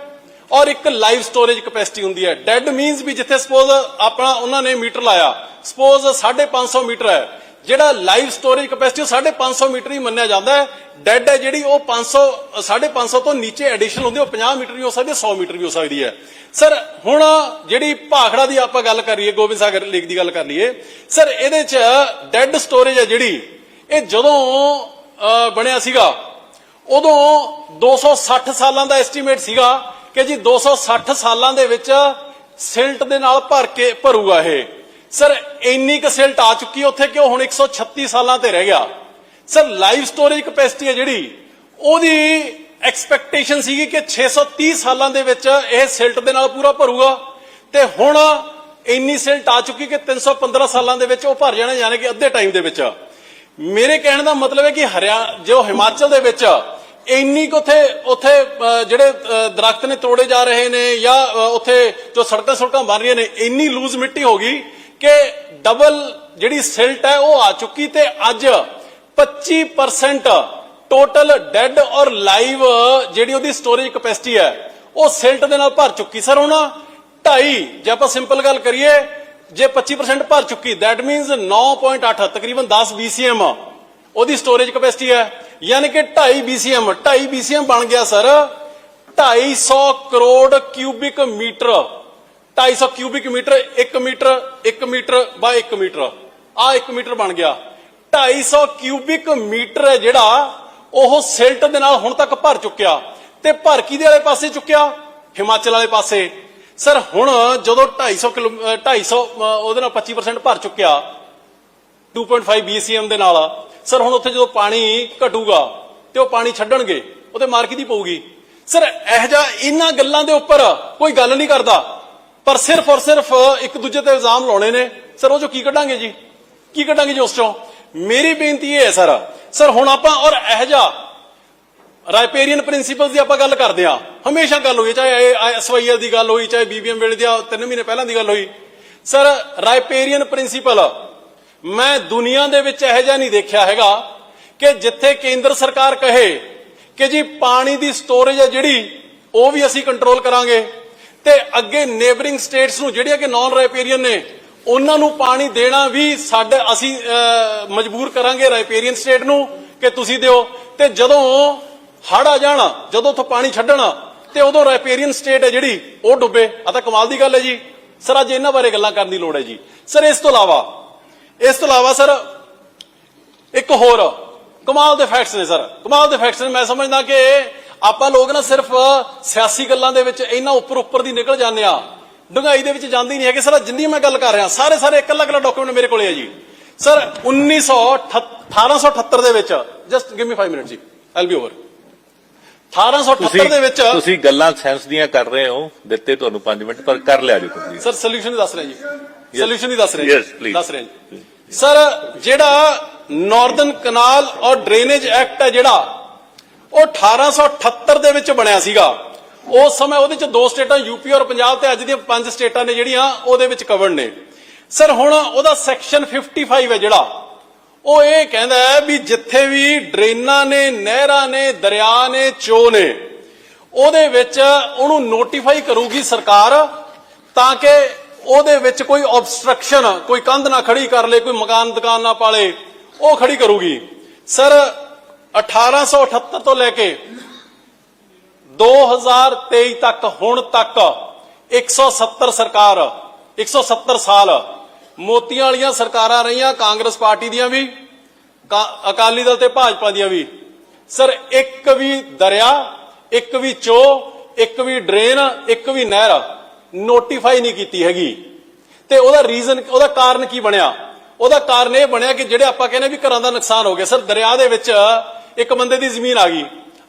ਔਰ ਇੱਕ ਲਾਈਵ ਸਟੋਰੇਜ ਕਪੈਸਿਟੀ ਹੁੰਦੀ ਹੈ। ਡੈੱਡ ਮੀਨਸ ਵੀ ਜਿੱਥੇ ਸਪੋਜ਼ ਆਪਣਾ ਉਹਨਾਂ ਨੇ ਮੀਟਰ ਲਾਇਆ ਸਪੋਜ਼ 550 ਮੀਟਰ ਹੈ, ਜਿਹੜਾ ਲਾਈਵ ਸਟੋਰੇਜ ਕਪੈਸਿਟੀ ਉਹ 550 ਮੀਟਰ ਹੀ ਮੰਨਿਆ ਜਾਂਦਾ ਹੈ। ਡੈੱਡ ਹੈ ਜਿਹੜੀ ਉਹ 500 550 ਤੋਂ ਨੀਚੇ ਐਡੀਸ਼ਨਲ ਹੁੰਦੀ ਉਹ 50 ਮੀਟਰ ਵੀ ਹੋ ਸਕਦੀ ਹੈ 100 ਮੀਟਰ ਵੀ ਹੋ ਸਕਦੀ ਹੈ। ਸਰ ਹੁਣ ਜਿਹੜੀ ਭਾਖੜਾ ਦੀ ਆਪਾਂ ਗੱਲ ਕਰੀਏ ਗੋਬਿੰਦ ਸਾਗਰ ਲੇਕ ਦੀ ਗੱਲ ਕਰ ਲਈਏ। ਸਰ ਇਹਦੇ ਚ ਡੈੱਡ ਸਟੋਰੇਜ ਹੈ ਜਿਹੜੀ, ਇਹ ਜਦੋਂ ਬਣਿਆ ਸੀਗਾ। ਉਦੋਂ 260 ਸਾਲਾਂ ਦਾ ਐਸਟੀਮੇਟ ਸੀਗਾ ਕਿ ਜੀ 260 ਸਾਲਾਂ ਦੇ ਵਿੱਚ ਸਿਲਟ ਦੇ ਨਾਲ ਭਰ ਕੇ ਭਰੂਗਾ ਇਹ। ਸਰ, ਇੰਨੀ ਕੁ ਸਿਲਟ ਆ ਚੁੱਕੀ ਉੱਥੇ ਕਿ ਉਹ ਹੁਣ 136 ਸਾਲਾਂ ਤੇ ਰਹਿ ਗਿਆ? ਸਰ ਲਾਈਵ ਸਟੋਰੇਜ ਕਪੈਸਿਟੀ ਹੈ ਜਿਹੜੀ, ਉਹਦੀ ਐਕਸਪੈਕਟੇਸ਼ਨ ਸੀਗੀ ਕਿ 630 ਸਾਲਾਂ ਦੇ ਵਿੱਚ ਇਹ ਸਿਲਟ ਦੇ ਨਾਲ ਪੂਰਾ ਭਰੂਗਾ। ਤੇ ਹੁਣ ਇੰਨੀ ਸਿਲਟ ਆ ਚੁੱਕੀ ਕਿ 315 ਸਾਲਾਂ ਦੇ ਵਿੱਚ ਉਹ ਭਰ ਜਾਣਾ, ਯਾਨੀ ਕਿ ਅੱਧੇ ਟਾਈਮ ਦੇ ਵਿੱਚ। ਮੇਰੇ ਕਹਿਣ ਦਾ ਮਤਲਬ ਹੈ ਕਿ ਹਰਿਆ ਜੋ ਹਿਮਾਚਲ ਦੇ ਵਿੱਚ ਇੰਨੀ ਕੁ ਉੱਥੇ ਉੱਥੇ ਜਿਹੜੇ ਦਰਖਤ ਨੇ ਤੋੜੇ ਜਾ ਰਹੇ ਨੇ ਜਾਂ ਅਹ, ਉੱਥੇ ਜੋ ਸੜਕਾਂ ਸੜਕਾਂ ਬਣ ਰਹੀਆਂ ਨੇ ਇੰਨੀ ਲੂਜ਼ ਮਿੱਟੀ ਹੋ ਗਈ ਕਿ ਡਬਲ ਜਿਹੜੀ ਸਿਲਟ ਹੈ ਉਹ ਆ ਚੁੱਕੀ ਤੇ ਅੱਜ 25% ਟੋਟਲ ਡੈੱਡ ਔਰ ਲਾਈਵ ਜਿਹੜੀ ਉਹਦੀ ਸਟੋਰੇਜ ਕਪੈਸਿਟੀ ਹੈ ਉਹ ਸਿਲਟ ਦੇ ਨਾਲ ਭਰ ਚੁੱਕੀ। ਸਰ ਹੁਣ 2.5 ਜੇ ਆਪਾਂ ਸਿੰਪਲ ਗੱਲ ਕਰੀਏ ਜੇ 25% ਭਰ ਚੁੱਕੀ, that means 9.8 ਤਕਰੀਬਨ 10 BCM ਉਹਦੀ ਸਟੋਰੇਜ ਕਪੈਸਿਟੀ ਹੈ। ਯਾਨੀ ਕਿ 2.5 BCM 2.5 BCM ਬਣ ਗਿਆ sir 250 crore cubic metre 250 cubic metre 1 metre 1 metre by 1 metre ਆ 1 ਮੀਟਰ ਬਣ ਗਿਆ। 250 ਕਿਊਬਿਕ ਮੀਟਰ ਹੈ ਜਿਹੜਾ, ਉਹ ਸਿਲਟ ਦੇ ਨਾਲ ਹੁਣ ਤੱਕ ਭਰ ਚੁੱਕਿਆ। ਤੇ ਭਰ ਕਿਹਦੇ ਵਾਲੇ ਪਾਸੇ ਚੁੱਕਿਆ? ਹਿਮਾਚਲ ਵਾਲੇ ਪਾਸੇ। ਸਰ, ਹੁਣ ਜਦੋਂ 250 ਕਿਲੋ, ਅਹ 250 ਅਹ ਉਹਦੇ ਨਾਲ 25% ਭਰ ਚੁੱਕਿਆ 2.5 BCM ਦੇ ਨਾਲ, ਸਰ, ਹੁਣ ਉੱਥੇ ਜਦੋਂ ਪਾਣੀ ਘਟੂਗਾ ਤੇ ਉਹ ਪਾਣੀ ਛੱਡਣਗੇ ਉਹਤੇ ਮਾਰ ਕਿਹਦੀ ਪਊਗੀ? ਸਰ, ਇਹ ਜਿਹਾ ਇਹਨਾਂ ਗੱਲਾਂ ਦੇ ਉੱਪਰ ਕੋਈ ਗੱਲ ਨਹੀਂ ਕਰਦਾ। ਪਰ ਸਿਰਫ ਔਰ ਸਿਰਫ ਇੱਕ ਦੂਜੇ ਤੇ ਇਲਜ਼ਾਮ ਲਾਉਣੇ ਨੇ। ਸਰ, ਉਹ ਚੋਂ ਕੀ ਕੱਢਾਂਗੇ ਜੀ? ਕੀ ਕੱਢਾਂਗੇ ਜੀ ਉਸ ਚੋਂ? ਮੇਰੀ ਬੇਨਤੀ ਇਹ ਹੈ, ਸਰ। ਸਰ, ਹੁਣ ਆਪਾਂ, ਔਰ ਇਹ ਜਿਹਾ ਰਾਇਪੇਰੀਅਨ ਪ੍ਰਿੰਸੀਪਲਸ ਦੀ ਆਪਾਂ ਗੱਲ ਕਰਦੇ ਆ ਹਮੇਸ਼ਾ ਗੱਲ ਹੋਈ ਚਾਹੇ ਐਸਵਾਈਐਲ ਦੀ ਗੱਲ ਹੋਈ ਚਾਹੇ ਬੀਬੀਐਮ ਵੇਲੇ ਦੀ ਆ, ਤਿੰਨ ਮਹੀਨੇ ਪਹਿਲਾਂ ਦੀ ਗੱਲ ਹੋਈ। ਸਰ ਰਾਇਪੇਰੀਅਨ ਪ੍ਰਿੰਸੀਪਲ ਮੈਂ ਦੁਨੀਆ ਦੇ ਵਿੱਚ ਇਹੋ ਜਿਹਾ ਨਹੀਂ ਦੇਖਿਆ ਹੈਗਾ ਕਿ ਜਿੱਥੇ ਕੇਂਦਰ ਸਰਕਾਰ ਕਹੇ ਕਿ ਜੀ ਪਾਣੀ ਦੀ ਸਟੋਰੇਜ ਹੈ ਜਿਹੜੀ ਉਹ ਵੀ ਅਸੀਂ ਕੰਟਰੋਲ ਕਰਾਂਗੇ। ਤੇ ਅੱਗੇ ਨੇਬਰਿੰਗ ਸਟੇਟਸ ਨੂੰ ਜਿਹੜੀਆਂ ਕਿ ਨਾਨ ਰਾਈਪੇਰੀਅਨ ਨੇ ਉਹਨਾਂ ਨੂੰ ਪਾਣੀ ਦੇਣਾ ਵੀ ਸਾਡੇ ਅਸੀਂ ਮਜਬੂਰ ਕਰਾਂਗੇ ਰਾਇਪੇਰੀਅਨ ਸਟੇਟ ਨੂੰ ਕਿ ਤੁਸੀਂ ਦਿਓ। ਤੇ ਜਦੋਂ ਹੜ ਆ ਜਾਣ, ਜਦੋਂ ਉੱਥੋਂ ਪਾਣੀ ਛੱਡਣ, ਤੇ ਉਦੋਂ ਰਾਈਪੇਰੀਅਨ ਸਟੇਟ ਹੈ ਜਿਹੜੀ, ਉਹ ਡੁੱਬੇ। ਆ ਤਾਂ ਕਮਾਲ ਦੀ ਗੱਲ ਹੈ ਜੀ। ਸਰ, ਅੱਜ ਇਹਨਾਂ ਬਾਰੇ ਗੱਲਾਂ ਕਰਨ ਦੀ ਲੋੜ ਹੈ ਜੀ। ਸਰ, ਇਸ ਤੋਂ ਇਲਾਵਾ, ਇਸ ਤੋਂ ਇਲਾਵਾ ਸਰ, ਇੱਕ ਹੋਰ ਕਮਾਲ ਦੇ ਫੈਕਟਸ ਨੇ ਸਰ। ਕਮਾਲ ਦੇ ਫੈਕਟਸ ਨੇ। ਮੈਂ ਸਮਝਦਾ ਕਿ ਆਪਾਂ ਲੋਕ ਨਾ ਸਿਰਫ ਸਿਆਸੀ ਗੱਲਾਂ ਦੇ ਵਿੱਚ ਇੰਨਾ ਉੱਪਰ ਉੱਪਰ ਦੀ ਨਿਕਲ ਜਾਂਦੇ ਆ ਡੂੰਘਾਈ ਦੇ ਵਿੱਚ ਜਾਂਦੀ ਨਹੀਂ ਹੈ ਕਿ ਸਰ ਜਿੰਨੀ ਮੈਂ ਗੱਲ ਕਰ ਰਿਹਾ, ਸਾਰੇ ਸਾਰੇ ਇੱਕ ਅਲੱਗ ਅਲੱਗ ਡਾਕੂਮੈਂਟ ਮੇਰੇ ਕੋਲੇ ਹੈ ਜੀ। ਸਰ 1878 ਦੇ ਵਿੱਚ ਜਸਟ ਗਿਵ ਮੀ 5 ਮਿੰਟ ਜੀ। ਆਈਲ ਬੀ ਓਵਰ 1878 ਦੇ ਵਿੱਚ ਤੁਸੀਂ ਗੱਲਾਂ ਸੈਂਸ ਦੀਆਂ ਕਰ ਰਹੇ ਹੋ ਦਿੱਤੇ ਤੁਹਾਨੂੰ 5 ਮਿੰਟ ਪਰ ਕਰ ਲਿਆ ਜੀ ਤੁਸੀਂ। ਸਰ ਸੋਲੂਸ਼ਨ ਹੀ ਦੱਸ ਰਿਹਾ ਜੀ। ਸੋਲੂਸ਼ਨ ਹੀ ਦੱਸ ਰਿਹਾ please. ਦੱਸ ਰਿਹਾ ਜੀ। ਸਰ ਜਿਹੜਾ ਨਾਰਦਰਨ ਕਨਾਲ ਔਰ ਡਰੇਨੇਜ ਐਕਟ ਹੈ ਜਿਹੜਾ ਉਹ 1878 ਦੇ ਵਿੱਚ ਬਣਿਆ ਸੀਗਾ। ਉਸ ਸਮੇਂ ਉਹਦੇ ਚ ਦੋ ਸਟੇਟਾਂ ਯੂਪੀ ਔਰ ਪੰਜਾਬ ਤੇ ਅੱਜ ਦੀਆਂ ਪੰਜ ਸਟੇਟਾਂ ਨੇ ਜਿਹੜੀਆਂ ਉਹਦੇ ਵਿੱਚ ਕਵਰਡ ਨੇ। ਸਰ ਹੁਣ ਉਹਦਾ ਸੈਕਸ਼ਨ 55 ਹੈ ਜਿਹੜਾ। ਉਹ ਇਹ ਕਹਿੰਦਾ ਹੈ ਵੀ ਜਿੱਥੇ ਵੀ ਡਰੇਨਾਂ ਨੇ, ਨਹਿਰਾਂ ਨੇ, ਦਰਿਆ ਨੇ ਚੋ ਨੇ, ਉਹਦੇ ਵਿੱਚ ਉਹਨੂੰ ਨੋਟੀਫਾਈ ਕਰੂਗੀ ਸਰਕਾਰ ਤਾਂ ਕਿ ਉਹਦੇ ਵਿੱਚ ਕੋਈ ਆਬਸਟਰਕਸ਼ਨ ਕੋਈ ਕੰਧ ਨਾ ਖੜੀ ਕਰ ਲੇ, ਕੋਈ ਮਕਾਨ, ਦੁਕਾਨ ਨਾ ਪਾਲੇ, ਉਹ ਖੜੀ ਕਰੂਗੀ। ਸਰ 1878 ਤੋਂ ਲੈ ਕੇ 2023 ਤੱਕ, ਹੁਣ ਤੱਕ 170 ਸਰਕਾਰ 170 ਸਾਲ ਮੋਤੀਆਂ ਵਾਲੀਆਂ ਸਰਕਾਰਾਂ ਰਹੀਆਂ, ਕਾਂਗਰਸ ਪਾਰਟੀ ਦੀਆਂ ਵੀ ਅਕਾਲੀ ਦਲ ਤੇ ਭਾਜਪਾ ਦੀਆਂ ਵੀ। ਸਰ, ਇੱਕ ਵੀ ਦਰਿਆ, ਇੱਕ ਵੀ ਚੋ ਇੱਕ ਵੀ ਡਰੇਨ, ਇੱਕ ਵੀ ਨਹਿਰ ਨੋਟੀਫਾਈ ਨਹੀਂ ਕੀਤੀ ਹੈਗੀ। ਤੇ ਉਹਦਾ ਰੀਜ਼ਨ ਉਹਦਾ ਕਾਰਨ ਕੀ ਬਣਿਆ? ਉਹਦਾ ਕਾਰਨ ਇਹ ਬਣਿਆ ਕਿ ਜਿਹੜੇ ਆਪਾਂ ਕਹਿੰਦੇ ਵੀ ਘਰਾਂ ਦਾ ਨੁਕਸਾਨ ਹੋ ਗਿਆ। ਸਰ, ਦਰਿਆ ਦੇ ਵਿੱਚ ਇੱਕ ਬੰਦੇ ਦੀ ਜ਼ਮੀਨ ਆ ਗਈ।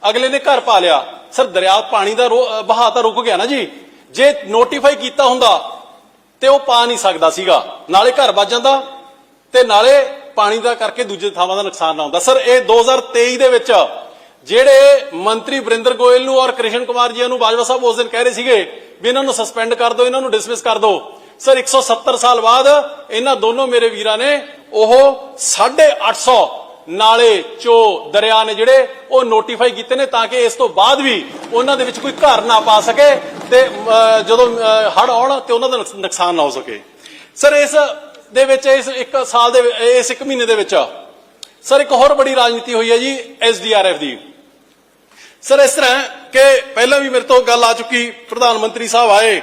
ਅਗਲੇ ਨੇ ਘਰ ਪਾ ਲਿਆ। ਸਰ, ਦਰਿਆ ਪਾਣੀ ਦਾ ਰੋ- ਤਾਂ ਰੁਕ ਗਿਆ ਨਾ ਜੀ। ਜੇ ਨੋਟੀਫਾਈ ਕੀਤਾ ਹੁੰਦਾ ਤੇ ਉਹ ਪਾ ਨਹੀਂ ਸਕਦਾ ਸੀਗਾ। ਨਾਲੇ ਘਰ ਵੱਜ ਜਾਂਦਾ ਤੇ ਨਾਲੇ ਪਾਣੀ ਦਾ ਕਰਕੇ ਦੂਜੇ ਥਾਵਾਂ ਦਾ ਨੁਕਸਾਨ ਨਾ ਹੁੰਦਾ। ਸਰ, ਇਹ 2023 ਦੇ ਵਿੱਚ ਜਿਹੜੇ ਮੰਤਰੀ ਬਰਿੰਦਰ ਗੋਇਲ ਨੂੰ ਔਰ ਕ੍ਰਿਸ਼ਨ ਕੁਮਾਰ ਜੀ ਨੂੰ ਬਾਜਵਾ ਸਾਹਿਬ ਉਸ ਦਿਨ ਕਹਿ ਰਹੇ ਸੀਗੇ ਵੀ ਇਹਨਾਂ ਨੂੰ ਸਸਪੈਂਡ ਕਰ ਦਿਓ, ਇਹਨਾਂ ਨੂੰ ਡਿਸਮਿਸ ਕਰ ਦਿਓ। ਸਰ 170 ਸਾਲ ਬਾਅਦ ਇਹਨਾਂ ਦੋਨੋਂ ਮੇਰੇ ਵੀਰਾਂ ਨੇ ਉਹ 850 ਨਾਲੇ ਚੋ ਦਰਿਆ ਨੇ ਜਿਹੜੇ ਉਹ ਨੋਟੀਫਾਈ ਕੀਤੇ ਨੇ ਤਾਂ ਕਿ ਇਸ ਤੋਂ ਬਾਅਦ ਵੀ ਉਹਨਾਂ ਦੇ ਵਿੱਚ ਕੋਈ ਘਰ ਨਾ ਪਾ ਸਕੇ ਤੇ ਜਦੋਂ ਹੜ ਆਉਣ ਤੇ ਉਹਨਾਂ ਦਾ ਨੁਕਸਾਨ ਨਾ ਹੋ ਸਕੇ। ਸਰ, ਇਸ ਦੇ ਵਿੱਚ, ਇਸ ਇੱਕ ਸਾਲ ਦੇ ਇਸ ਇੱਕ ਮਹੀਨੇ ਦੇ ਵਿੱਚ ਸਰ, ਇੱਕ ਹੋਰ ਬੜੀ ਰਾਜਨੀਤੀ ਹੋਈ ਹੈ ਜੀ ਐਸਡੀਆਰਐਫ ਦੀ। ਸਰ, ਇਸ ਤਰ੍ਹਾਂ ਕਿ ਪਹਿਲਾਂ ਵੀ ਮੇਰੇ ਤੋਂ ਗੱਲ ਆ ਚੁੱਕੀ, ਪ੍ਰਧਾਨ ਮੰਤਰੀ ਸਾਹਿਬ ਆਏ,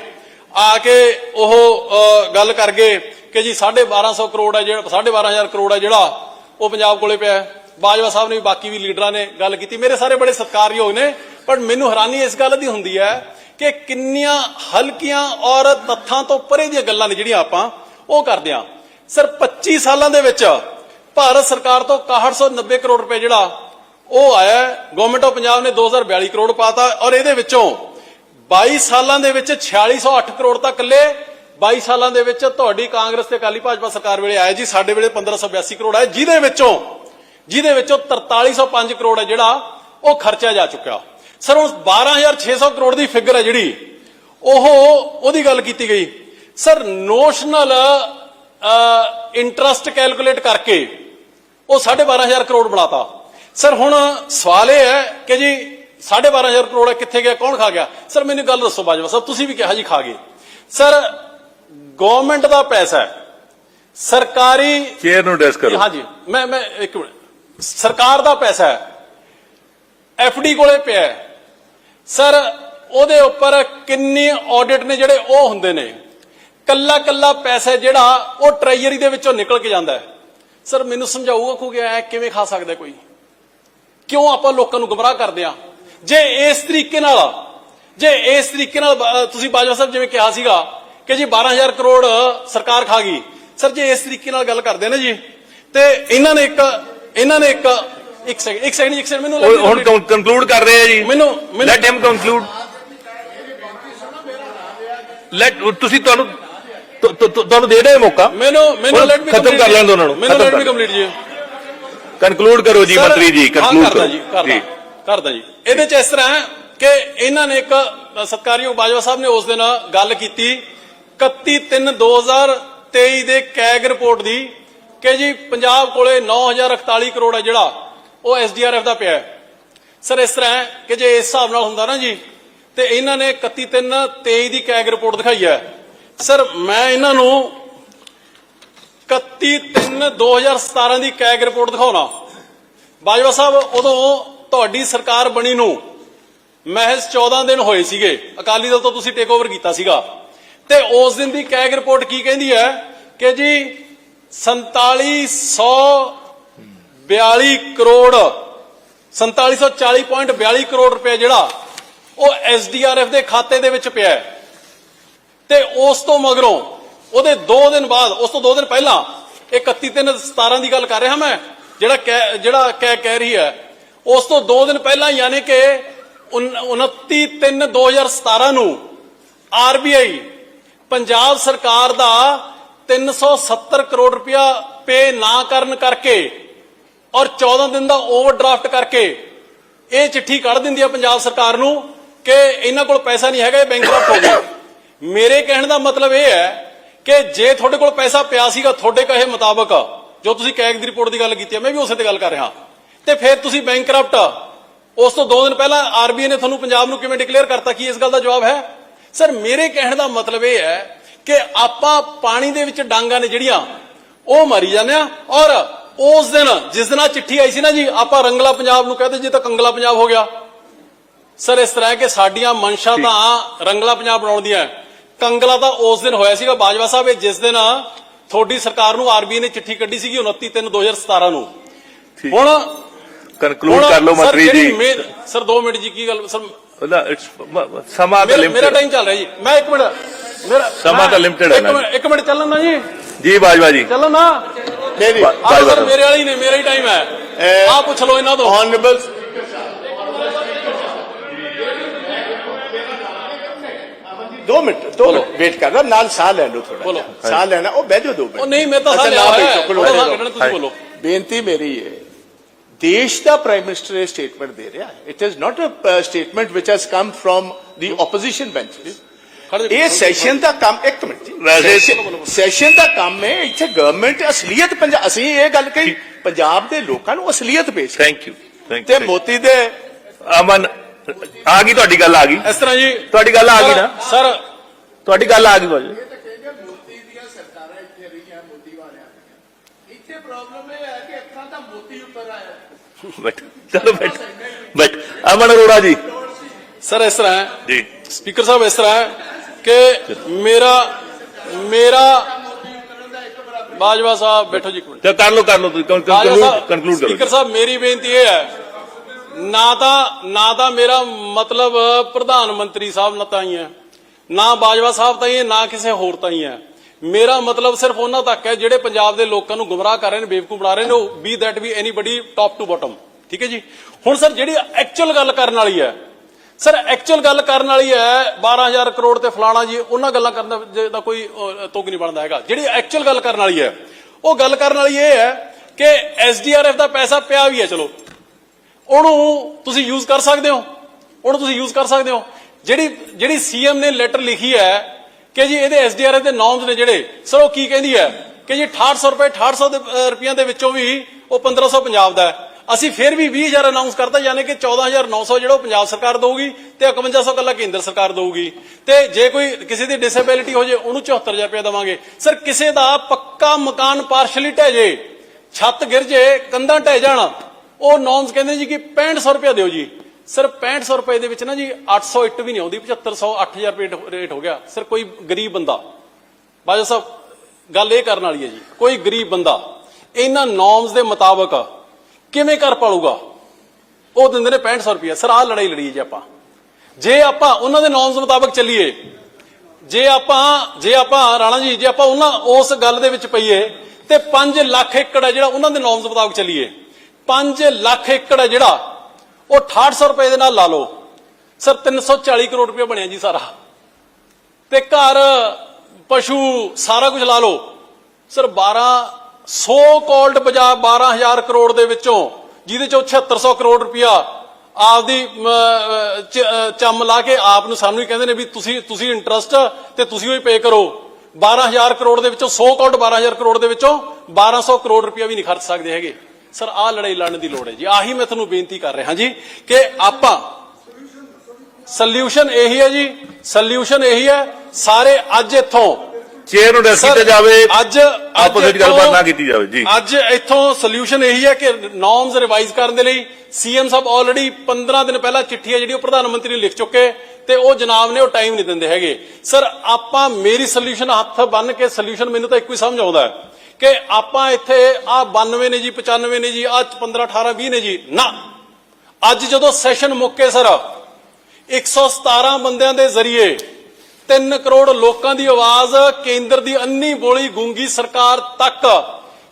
ਆ ਕੇ ਉਹ ਗੱਲ ਕਰ ਗਏ ਕਿ ਜੀ 1250 ਕਰੋੜ ਹੈ ਜਿਹੜਾ 12500 ਕਰੋੜ ਹੈ ਜਿਹੜਾ ਉਹ ਪੰਜਾਬ ਕੋਲੇ ਪਿਆ ਬਾਜਵਾ ਸਾਹਿਬ ਨੇ ਵੀ ਬਾਕੀ ਵੀ ਲੀਡਰਾਂ ਨੇ ਗੱਲ ਕੀਤੀ। ਮੇਰੇ ਸਾਰੇ ਬੜੇ ਸਤਿਕਾਰਯੋਗ ਨੇ, ਪਰ ਮੈਨੂੰ ਹੈਰਾਨੀ ਇਸ ਗੱਲ ਦੀ ਹੁੰਦੀ ਹੈ ਕਿ ਕਿੰਨੀਆਂ ਹਲਕੀਆਂ ਔਰ ਤੱਥਾਂ ਤੋਂ ਪਰੇ ਦੀਆਂ ਗੱਲਾਂ ਨੇ ਜਿਹੜੀਆਂ ਆਪਾਂ ਉਹ ਕਰਦੇ ਆ ਸਰ 25 ਸਾਲਾਂ ਦੇ ਵਿੱਚ ਭਾਰਤ ਸਰਕਾਰ ਤੋਂ 6190 ਕਰੋੜ ਰੁਪਏ ਜਿਹੜਾ ਉਹ ਆਇਆ ਗਵਰਨਮੈਂਟ ਆਫ ਪੰਜਾਬ ਨੇ 2042 ਕਰੋੜ ਪਾਤਾ ਔਰ ਇਹਦੇ ਵਿੱਚੋਂ 22 ਸਾਲਾਂ ਦੇ ਵਿੱਚ 4608 ਕਰੋੜ ਤਾਂ ਇਕੱਲੇ 22 ਸਾਲਾਂ ਦੇ ਵਿੱਚ ਤੁਹਾਡੀ ਕਾਂਗਰਸ ਤੇ ਅਕਾਲੀ ਭਾਜਪਾ ਸਰਕਾਰ ਵੇਲੇ ਆਇਆ ਜੀ ਸਾਡੇ ਵੇਲੇ 1582 ਕਰੋੜ ਆਇਆ ਜਿਹਦੇ ਵਿੱਚੋਂ ਜਿਹਦੇ ਵਿੱਚੋਂ 4305 ਕਰੋੜ ਹੈ ਜਿਹੜਾ ਉਹ ਖਰਚਿਆ ਜਾ ਚੁੱਕਿਆ। ਸਰ ਹੁਣ 12600 ਕਰੋੜ ਦੀ ਫਿਗਰ ਹੈ ਜਿਹੜੀ ਉਹ ਉਹਦੀ ਗੱਲ ਕੀਤੀ ਗਈ। ਸਰ ਨੋਸ਼ਨਲ ਇੰਟਰਸਟ ਕੈਲਕੂਲੇਟ ਕਰਕੇ ਉਹ 12500 ਕਰੋੜ ਬਣਾਤਾ। ਸਰ ਹੁਣ ਸਵਾਲ ਇਹ ਹੈ ਕਿ ਜੀ 12500 ਕਰੋੜ ਹੈ, ਕਿੱਥੇ ਗਿਆ ਕੌਣ ਖਾ ਗਿਆ? ਸਰ ਮੈਨੂੰ ਗੱਲ ਦੱਸੋ ਬਾਜਵਾ ਸਾਹਿਬ ਤੁਸੀਂ ਵੀ ਕਿਹਾ ਜੀ ਖਾ ਗਏ। ਸਰ ਗਵਰਨਮੈਂਟ ਦਾ ਪੈਸਾ ਹੈ। ਸਰਕਾਰੀ ਚੇਅਰ ਨੂੰ ਡੈਸ ਕਰੋ। ਹਾਂਜੀ ਮੈਂ ਮੈਂ ਇੱਕ ਮਿੰਟ। ਸਰਕਾਰ ਦਾ ਪੈਸਾ ਹੈ। ਐਫਡੀ ਕੋਲੇ ਪਿਆ ਹੈ। ਸਰ ਉਹਦੇ ਉੱਪਰ ਕਿੰਨੇ ਆਡਿਟ ਨੇ ਜਿਹੜੇ ਉਹ ਹੁੰਦੇ ਨੇ। ਕੱਲਾ ਕੱਲਾ ਪੈਸਾ ਜਿਹੜਾ ਉਹ ਟ੍ਰੈਜਰੀ ਦੇ ਵਿੱਚੋਂ ਨਿਕਲ ਕੇ ਜਾਂਦਾ ਹੈ। ਸਰ ਮੈਨੂੰ ਸਮਝਾਊਗਾ ਕਿ ਐ ਕਿਵੇਂ ਖਾ ਸਕਦਾ ਕੋਈ? ਕਿਉਂ ਆਪਾਂ ਲੋਕਾਂ ਨੂੰ ਗੁੰਮਰਾਹ ਕਰਦੇ ਆ ਜੇ ਇਸ ਤਰੀਕੇ ਨਾਲ ਜੇ ਇਸ ਤਰੀਕੇ ਨਾਲ ਤੁਸੀਂ ਬਾਜਵਾ ਸਾਹਿਬ ਜਿਵੇਂ ਕਿਹਾ ਸੀਗਾ ਕਿ ਜੀ 12000 ਕਰੋੜ ਸਰਕਾਰ ਖਾ ਗਈ। ਸਰ ਜੇ ਇਸ ਤਰੀਕੇ ਨਾਲ ਗੱਲ ਕਰਦੇ ਨੇ ਜੀ। ਤੇ ਇਹਨਾਂ ਨੇ ਇੱਕ ਇਹਨਾਂ ਨੇ ਇੱਕ ਇੱਕ ਸੈਕਿੰਡ ਇੱਕ ਸੈਕਿੰਡ ਇੱਕ ਸੈਕਿੰਡ ਮੈਨੂੰ ਹੁਣ ਕੰਕਲੂਡ ਕਰ ਰਹੇ ਆ ਜੀ। ਮੈਨੂੰ ਮੈਨੂੰ ਲੈਟ ਹਿਮ ਕੰਕਲੂਡ ਲੈਟ ਤੁਸੀਂ ਤੁਹਾਨੂੰ ਤੁਹਾਨੂੰ ਦੇ ਰਹੇ ਮੌਕਾ? ਮੈਨੂੰ ਮੈਨੂੰ ਲੈਟ ਮੀ ਖਤਮ ਕਰ ਲੈਣ ਦਿਓ ਉਹਨਾਂ ਨੂੰ, ਮੈਨੂੰ ਲੈਟ ਮੀ ਕੰਪਲੀਟ ਜੀ। ਕੰਕਲੂਡ ਕਰੋ ਜੀ ਮੰਤਰੀ ਜੀ ਕੰਕਲੂਡ ਕਰੋ। ਜੀ ਕਰਦਾ ਜੀ। ਇਹਦੇ ਚ ਇਸ ਤਰ੍ਹਾਂ ਹੈ ਕਿ ਇਹਨਾਂ ਨੇ ਇੱਕ ਸਤਿਕਾਰਯੋਗ ਬਾਜਵਾ ਸਾਹਿਬ ਨੇ ਉਸ ਦਿਨ ਗੱਲ ਕੀਤੀ 31 3 2023 ਦੇ ਕੈਗ ਰਿਪੋਰਟ ਦੀ ਕਿ ਜੀ ਪੰਜਾਬ ਕੋਲੇ 9048 ਕਰੋੜ ਹੈ ਜਿਹੜਾ, ਉਹ ਐਸਡੀਆਰਐਫ ਦਾ ਪਿਆ ਹੈ। ਸਰ, ਇਸ ਤਰ੍ਹਾਂ ਕਿ ਜੇ ਇਸ ਹਿਸਾਬ ਨਾਲ ਹੁੰਦਾ ਨਾ ਜੀ, ਤੇ ਇਹਨਾਂ ਨੇ 31 3 23 ਦੀ ਕੈਗ ਰਿਪੋਰਟ ਦਿਖਾਈ ਹੈ। ਸਰ, ਮੈਂ ਇਹਨਾਂ ਨੂੰ 31 3 2017 ਦੀ ਕੈਗ ਰਿਪੋਰਟ ਦਿਖਾਉਣਾ। ਬਾਜਵਾ ਸਾਹਿਬ, ਉਦੋਂ ਤੁਹਾਡੀ ਸਰਕਾਰ ਬਣੀ ਨੂੰ ਮਹਿਜ਼ 14 ਦਿਨ ਹੋਏ ਸੀਗੇ। ਅਕਾਲੀ ਦਲ ਤੋਂ ਤੁਸੀਂ ਟੇਕ ਓਵਰ ਕੀਤਾ ਸੀਗਾ। ਤੇ ਉਸ ਦਿਨ ਦੀ ਕੈਗ ਰਿਪੋਰਟ ਕੀ ਕਹਿੰਦੀ ਹੈ ਕਿ ਜੀ 4742 ਕਰੋੜ 4740.42 ਕਰੋੜ ਰੁਪਏ ਜਿਹੜਾ ਉਹ ਐਸਡੀਆਰਐਫ ਦੇ ਖਾਤੇ ਦੇ ਵਿੱਚ ਪਿਆ ਤੇ ਉਸ ਤੋਂ ਮਗਰੋਂ ਉਹਦੇ 2 ਦਿਨ ਬਾਅਦ, ਉਸ ਤੋਂ 2 ਦਿਨ ਪਹਿਲਾਂ ਇਹ 31 ਤਿੰਨ 17 ਦੀ ਗੱਲ ਕਰ ਰਿਹਾ ਮੈਂ, ਜਿਹੜਾ ਕਹਿ- ਜਿਹੜਾ ਕਹਿ ਕਹਿ ਰਹੀ ਹੈ, ਉਸ ਤੋਂ 2 ਦਿਨ ਪਹਿਲਾਂ ਯਾਨੀ ਕਿ 29 3 2017 ਨੂੰ ਆਰਬੀਆਈ ਪੰਜਾਬ ਸਰਕਾਰ ਦਾ 370 ਕਰੋੜ ਰੁਪਇਆ ਪੇ ਨਾ ਕਰਨ ਕਰਕੇ ਔਰ 14 ਦਿਨ ਦਾ ਓਵਰਡਰਾਫਟ ਕਰਕੇ ਇਹ ਚਿੱਠੀ ਕੱਢ ਦਿੰਦੀ ਹੈ ਪੰਜਾਬ ਸਰਕਾਰ ਨੂੰ ਕਿ ਇਹਨਾਂ ਕੋਲ ਪੈਸਾ ਨਹੀਂ ਹੈਗਾ, ਇਹ ਬੈਂਕਰਪਟ ਹੋ ਗਏ। ਮੇਰੇ ਕਹਿਣ ਦਾ ਮਤਲਬ ਇਹ ਹੈ ਕਿ ਜੇ ਤੁਹਾਡੇ ਕੋਲ ਪੈਸਾ ਪਿਆ ਸੀਗਾ, ਤੁਹਾਡੇ ਕਹੇ ਮੁਤਾਬਕ, ਜੋ ਤੁਸੀਂ ਕੈਗ ਦੀ ਰਿਪੋਰਟ ਦੀ ਗੱਲ ਕੀਤੀ ਹੈ ਮੈਂ ਵੀ ਉਸੇ ਤੇ ਗੱਲ ਕਰ ਰਿਹਾ। ਤੇ ਫਿਰ ਤੁਸੀਂ ਬੈਂਕਰਪਟ ਉਸ ਤੋਂ 2 ਦਿਨ ਪਹਿਲਾਂ ਆਰਬੀਆਈ ਨੇ ਤੁਹਾਨੂੰ ਪੰਜਾਬ ਨੂੰ ਕਿਵੇਂ ਡਿਕਲੇਅਰ ਕਰਤਾ? ਕੀ ਇਸ ਗੱਲ ਦਾ ਜਵਾਬ ਹੈ? ਸਰ ਮੇਰੇ ਕਹਿਣ ਦਾ ਮਤਲਬ ਇਹ ਹੈ ਕਿ ਆਪਾਂ ਪਾਣੀ ਦੇ ਵਿੱਚ ਡਾਂਗਾਂ ਨੇ ਜਿਹੜੀਆਂ ਉਹ ਮਾਰੀ ਜਾਂਦੇ ਆ ਔਰ ਉਸ ਦਿਨ ਜਿਸ ਦਿਨ ਚਿੱਠੀ ਆਈ ਸੀ ਨਾ ਜੀ ਆਪਾਂ ਰੰਗਲਾ ਪੰਜਾਬ ਨੂੰ ਕਹਦੇ ਜੀ ਤਾਂ ਕੰਗਲਾ ਪੰਜਾਬ ਹੋ ਗਿਆ ਸਰ ਇਸ ਤਰ੍ਹਾਂ ਕਿ ਸਾਡੀਆਂ ਮਨਸ਼ਾ ਤਾਂ ਰੰਗਲਾ ਪੰਜਾਬ ਬਣਾਉਣ ਦੀਆਂ। ਕੰਗਲਾ ਤਾਂ ਉਸ ਦਿਨ ਹੋਇਆ ਸੀਗਾ ਬਾਜਵਾ ਸਾਹਿਬ ਇਹ ਜਿਸ ਦਿਨ ਤੁਹਾਡੀ ਸਰਕਾਰ ਨੂੰ ਆਰਬੀਆਈ ਨੇ ਚਿੱਠੀ ਕੱਢੀ ਸੀਗੀ 29 3 2017 ਨੂੰ। ਹੁਣ ਕਨਕਲੂਡ ਕਰ ਲਓ ਮੰਤਰੀ ਜੀ ਸਰ 2 ਮਿੰਟ ਜੀ ਕੀ ਗੱਲ ਸਰ ਸਮਾਂ ਤਾਂ ਮੇਰਾ ਮੇਰਾ ਲਿਮਟਿਡ ਟਾਈਮ ਚੱਲ ਰਿਹਾ ਜੀ ਮੈਂ ਇੱਕ ਮਿੰਟ ਮੇਰਾ ਸਮਾਂ ਤਾਂ ਮੈਂ- limited ਹੈ ਇੱਕ ਨਾ। ਮਿੰਟ- ਇੱਕ ਮਿੰਟ ਚੱਲਣ ਨਾ ਜੀ ਜੀ ਬਾਜਵਾ ਜੀ ਚੱਲਣ ਨਾ ਮੇਰੀ ਬਾ- ਆਹ ਬਾਜਵਾ ਸਰ ਸਾਹਿਬ। ਮੇਰੇ ਵਾਲੀ ਹੀ ਨੇ ਮੇਰਾ ਹੀ ਟਾਈਮ ਹੈ ਇਹ- ਆਹ ਪੁੱਛ ਲਓ ਇਹਨਾਂ ਤੋਂ ऑनरेबल दो मिनट दो मिनट वेट कर रहा नाल साह ले लो थोड़ा बोलो। साह लेना ओ बैठ जाओ दो मिनट ਉਹ ਨਹੀਂ ਮੈਂ ਤਾਂ अच्छा, ਸਾਹ ਲਿਆ ना ਹੋਇਆ बैठो, ਹੈ खड़ो ਉਹਦਾ बैठो। ਕੱਢਣਾ ਤੁਸੀਂ ਬੋਲੋ ਬੇਨਤੀ ਮੇਰੀ ਹੈ ਦੇਸ਼ ਦਾ ਪ੍ਰਾਈਮ ਮਿਨਿਸਟਰ ਇਹ ਸਟੇਟਮੈਂਟ ਦੇ ਰਿਹਾ ਹੈ it is not a statement which has come from ਦੀ ਆਪੋਜੀਸ਼ਨ ਬੈਂਚਸ ਖੜ੍ਹ ਜਾਓ। ਇਹ ਸੈਸ਼ਨ ਦਾ ਕੰਮ ਇੱਕ ਮਿੰਟ ਜੀ ਸੈਸ਼ਨ ਦਾ ਕੰਮ ਹੈ ਇੱਥੇ ਗਵਰਨਮੈਂਟ ਅਸਲੀਅਤ ਪੰਜਾਬ ਅਸੀਂ ਇਹ ਗੱਲ ਕਹੀ ਪੰਜਾਬ ਦੇ ਲੋਕਾਂ ਨੂੰ ਅਸਲੀਅਤ ਪੇਸ਼ ਥੈਂਕ ਯੂ ਥੈਂਕ ਤੇ ਮੋਤੀ ਦੇ ਅਮਨ ਆ ਗਈ ਤੁਹਾਡੀ ਗੱਲ ਆ ਗਈ ਇਸ ਤਰ੍ਹਾਂ ਜੀ ਤੁਹਾਡੀ ਗੱਲ ਆ ਗਈ ਨਾ ਸਰ ਤੁਹਾਡੀ ਗੱਲ ਆ ਗਈ ਬਾਜਵਾ ਮੋਤੀ ਦੀਆਂ ਸਰਕਾਰਾਂ ਇੱਥੇ ਰਹੀਆਂ ਮੋਦੀ ਵਾਲਿਆਂ ਦੀਆਂ ਇੱਥੇ ਪ੍ਰੋਬਲਮ ਇਹ ਹੈ ਕਿ ਅੱਖਾਂ ਤਾਂ ਮੋਤੀ ਉੱਪਰ ਆਇਆ ਬੈਠ ਚਲੋ ਬੈਠ ਬੈਠ। ਅਮਨ ਅਰੋੜਾ ਜੀ। ਸਰ ਇਸ ਤਰ੍ਹਾਂ ਹੈ। ਜੀ। ਸਪੀਕਰ ਸਾਹਿਬ ਇਸ ਤਰ੍ਹਾਂ ਹੈ ਕਿ ਮੇਰਾ ਮੇਰਾ ਬਾਜਵਾ ਸਾਹਿਬ ਬੈਠੋ ਜੀ ਤੇ ਕਰ ਲਓ ਕਰ ਲਓ ਤੁਸੀਂ। ਕਨਕਲੂਡ ਕਨਕਲੂਡ ਸਪੀਕਰ ਕਰੋ ਸਾਹਿਬ ਮੇਰੀ ਬੇਨਤੀ ਇਹ ਹੈ ਨਾ ਤਾਂ ਨਾ ਤਾਂ ਮੇਰਾ ਮਤਲਬ ਪ੍ਰਧਾਨ ਮੰਤਰੀ ਸਾਹਿਬ ਨਾਲ ਤਾਂ ਹੀ ਹੈ ਨਾ ਬਾਜਵਾ ਸਾਹਿਬ ਤਾਂ ਹੀ ਹੈ ਨਾ ਕਿਸੇ ਹੋਰ ਤਾਂ ਹੀ ਹੈ। ਮੇਰਾ ਮਤਲਬ ਸਿਰਫ ਉਹਨਾਂ ਤੱਕ ਹੈ ਜਿਹੜੇ ਪੰਜਾਬ ਦੇ ਲੋਕਾਂ ਨੂੰ ਗੁੰਮਰਾਹ ਕਰ ਰਹੇ ਨੇ ਬੇਵਕੂਫ ਬਣਾ ਰਹੇ ਨੇ ਉਹ be that we anybody top to bottom ਠੀਕ ਹੈ ਜੀ? ਹੁਣ ਸਰ ਜਿਹੜੀ ਐਕਚੁਅਲ ਗੱਲ ਕਰਨ ਵਾਲੀ ਹੈ ਸਰ ਐਕਚੁਅਲ ਗੱਲ ਕਰਨ ਵਾਲੀ ਹੈ 12000 ਕਰੋੜ ਤੇ ਫਲਾਣਾ ਜੀ ਉਹਨਾਂ ਗੱਲਾਂ ਕਰਨ ਦਾ ਜੇ ਦਾ ਕੋਈ ਅਹ, ਤੁਕ ਨਹੀਂ ਬਣਦਾ ਹੈਗਾ। ਜਿਹੜੀ ਐਕਚੁਅਲ ਗੱਲ ਕਰਨ ਵਾਲੀ ਹੈ ਉਹ ਗੱਲ ਕਰਨ ਵਾਲੀ ਇਹ ਹੈ ਕਿ ਐਸਡੀਆਰਐਫ ਦਾ ਪੈਸਾ ਪਿਆ ਵੀ ਹੈ ਚਲੋ। ਉਹਨੂੰ ਤੁਸੀਂ ਯੂਜ਼ ਕਰ ਸਕਦੇ ਹੋ ਉਹਨੂੰ ਤੁਸੀਂ ਯੂਜ਼ ਕਰ ਸਕਦੇ ਹੋ। ਜਿਹੜੀ ਜਿਹੜੀ ਸੀਐਮ ਨੇ ਲੈਟਰ ਲਿਖੀ ਹੈ ਕਿ ਜੀ ਇਹਦੇ ਐਸਡੀਆਰਐਫ ਦੇ ਨਾਮਸ ਨੇ ਜਿਹੜੇ ਸਰ ਉਹ ਕੀ ਕਹਿੰਦੀ ਹੈ? ਕਿ ਜੀ 6800 ਰੁਪਏ 6800 ਦੇ ਅਹ, ਰੁਪਈਆਂ ਦੇ ਵਿੱਚੋਂ ਵੀ ਉਹ 1500 ਪੰਜਾਬ ਦਾ ਹੈ। ਅਸੀਂ ਫਿਰ ਵੀ 20000 ਅਨਾਉਂਸ ਕਰਤਾ ਯਾਨੀ ਕਿ 14900 ਜਿਹੜਾ ਉਹ ਪੰਜਾਬ ਸਰਕਾਰ ਦੇਊਗੀ ਤੇ 5100 ਕੱਲਾ ਕੇਂਦਰ ਸਰਕਾਰ ਦੇਊਗੀ। ਤੇ ਜੇ ਕੋਈ ਕਿਸੇ ਦੀ ਡਿਸੇਬਿਲਿਟੀ ਹੋ ਜੇ ਉਹਨੂੰ 74000 ਰੁਪਏ ਦੇਵਾਂਗੇ। ਸਰ ਕਿਸੇ ਦਾ ਪੱਕਾ ਮਕਾਨ ਪਾਰਸ਼ਲੀ ਢਹਿ ਜੇ ਛੱਤ ਗਿਰ ਜੇ ਕੰਧਾਂ ਢਹਿ ਜਾਣ ਉਹ ਨੌਮਸ ਕਹਿੰਦੇ ਜੀ ਕਿ 6500 ਰੁਪਏ ਦਿਓ ਜੀ। ਸਰ 6500 ਰੁਪਏ ਦੇ ਵਿੱਚ ਨਾ ਜੀ 800 ਇੱਟ ਵੀ ਨਹੀਂ ਆਉਂਦੀ 7500 8000 ਰੁਪਏ ਰੇਟ ਹੋ ਗਿਆ। ਸਰ, ਕੋਈ ਗਰੀਬ ਬੰਦਾ ਬਾਜਾ ਸਾਹਿਬ, ਗੱਲ ਇਹ ਕਰਨ ਵਾਲੀ ਹੈ ਜੀ, ਕੋਈ ਗਰੀਬ ਬੰਦਾ, ਇਹਨਾਂ ਨੌਮਸ ਦੇ ਮੁਤਾਬਕ ਕਿਵੇਂ ਕਰ ਪਾਲੂਗਾ? ਉਹ ਦਿੰਦੇ ਨੇ 6500 ਰੁਪਏ। ਸਰ, ਆਹ ਲੜਾਈ ਲੜੀ ਜੀ ਆਪਾਂ। ਜੇ ਆਪਾਂ ਉਹਨਾਂ ਦੇ ਨੌਮਸ ਮੁਤਾਬਕ ਚੱਲੀਏ, ਜੇ ਆਪਾਂ ਜੇ ਆਪਾਂ, ਰਾਣਾ ਜੀ, ਜੇ ਆਪਾਂ ਉਹਨਾਂ, ਉਸ ਗੱਲ ਦੇ ਵਿੱਚ ਪਈਏ, ਤੇ 5 ਲੱਖ ਏਕੜ ਹੈ ਜਿਹੜਾ ਉਹਨਾਂ ਦੇ ਨੌਮਸ ਮੁਤਾਬਕ ਚੱਲੀਏ। 5 ਲੱਖ ਏਕੜ ਹੈ ਜਿਹੜਾ ਉਹ 6800 ਰੁਪਏ ਦੇ ਨਾਲ ਲਾ ਲਓ। ਸਰ 340 ਕਰੋੜ ਰੁਪਏ ਬਣਿਆ ਜੀ ਸਾਰਾ। ਤੇ ਘਰ ਪਸ਼ੂ ਸਾਰਾ ਕੁਝ ਲਾ ਲਓ। ਸਰ 12 100 ਕੋਲਡ ਪੰਜਾਬ 12000 ਕਰੋੜ ਦੇ ਵਿੱਚੋਂ ਜਿਹਦੇ ਚੋਂ 7600 ਕਰੋੜ ਰੁਪਇਆ ਆਪਦੀ ਅਮ, ਚੰਮ ਲਾ ਕੇ ਆਪ ਨੂੰ ਸਾਨੂੰ ਹੀ ਕਹਿੰਦੇ ਨੇ ਵੀ ਤੁਸੀਂ ਤੁਸੀਂ ਇੰਟਰਸਟ ਤੇ ਤੁਸੀਂ ਹੀ ਪੇ ਕਰੋ। 12000 ਕਰੋੜ ਦੇ ਵਿੱਚੋਂ 100 ਕੋਲਡ 12000 ਕਰੋੜ ਦੇ ਵਿੱਚੋਂ 1200 ਕਰੋੜ ਰੁਪਇਆ ਵੀ ਨਹੀਂ ਖਰਚ ਸਕਦੇ ਹੈਗੇ। ਸਰ ਆਹ ਲੜਾਈ ਲੜਨ ਦੀ ਲੋੜ ਹੈ ਜੀ। ਆਹੀ ਮੈਂ ਤੁਹਾਨੂੰ ਬੇਨਤੀ ਕਰ ਰਿਹਾ ਜੀ ਕਿ ਆਪਾਂ ਸੋਲੂਸ਼ਨ ਇਹੀ ਹੈ ਜੀ। ਸੋਲੂਸ਼ਨ ਇਹੀ ਹੈ। ਸਾਰੇ ਅੱਜ ਇੱਥੋਂ ਚੇਅਰ ਨੂੰ ਡੈਸਕ ਤੇ ਜਾਵੇ ਅੱਜ ਆਪੋਜ਼ਿਟ ਗੱਲਬਾਤ ਨਾ ਕੀਤੀ ਜਾਵੇ। ਜੀ। ਅੱਜ ਇੱਥੋਂ ਸੋਲੂਸ਼ਨ ਇਹੀ ਹੈ ਕਿ ਨਾਰਮਸ ਰਿਵਾਈਜ਼ ਕਰਨ ਦੇ ਲਈ ਸੀਐਮ ਸਾਹਿਬ ਆਲਰੇਡੀ 15 ਦਿਨ ਪਹਿਲਾਂ ਚਿੱਠੀ ਹੈ ਜਿਹੜੀ ਉਹ ਪ੍ਰਧਾਨ ਮੰਤਰੀ ਨੂੰ ਲਿਖ ਚੁੱਕੇ ਤੇ ਉਹ ਜਨਾਬ ਨੇ ਉਹ ਟਾਈਮ ਨਹੀਂ ਦਿੰਦੇ ਹੈਗੇ। ਸਰ ਆਪਾਂ ਮੇਰੀ ਸੋਲੂਸ਼ਨ ਹੱਥ ਬੰਨ ਕੇ ਸੋਲੂਸ਼ਨ ਮੈਨੂੰ ਤਾਂ ਇੱਕੋ ਹੀ ਸਮਝ ਆਉਂਦਾ ਹੈ। ਕਿ ਆਪਾਂ ਇੱਥੇ ਆ 92 ਨੇ ਜੀ 95 ਨੇ ਜੀ, ਆ 15 18 20 ਨੇ ਜੀ। ਨਾ। ਅੱਜ ਜਦੋਂ ਸੈਸ਼ਨ ਮੁੱਕੇ ਸਰ 117 ਬੰਦਿਆਂ ਦੇ ਜ਼ਰੀਏ 3 ਕਰੋੜ ਲੋਕਾਂ ਦੀ ਆਵਾਜ਼ ਕੇਂਦਰ ਦੀ ਅੰਨੀ ਬੋਲੀ ਗੂੰਗੀ ਸਰਕਾਰ ਤੱਕ,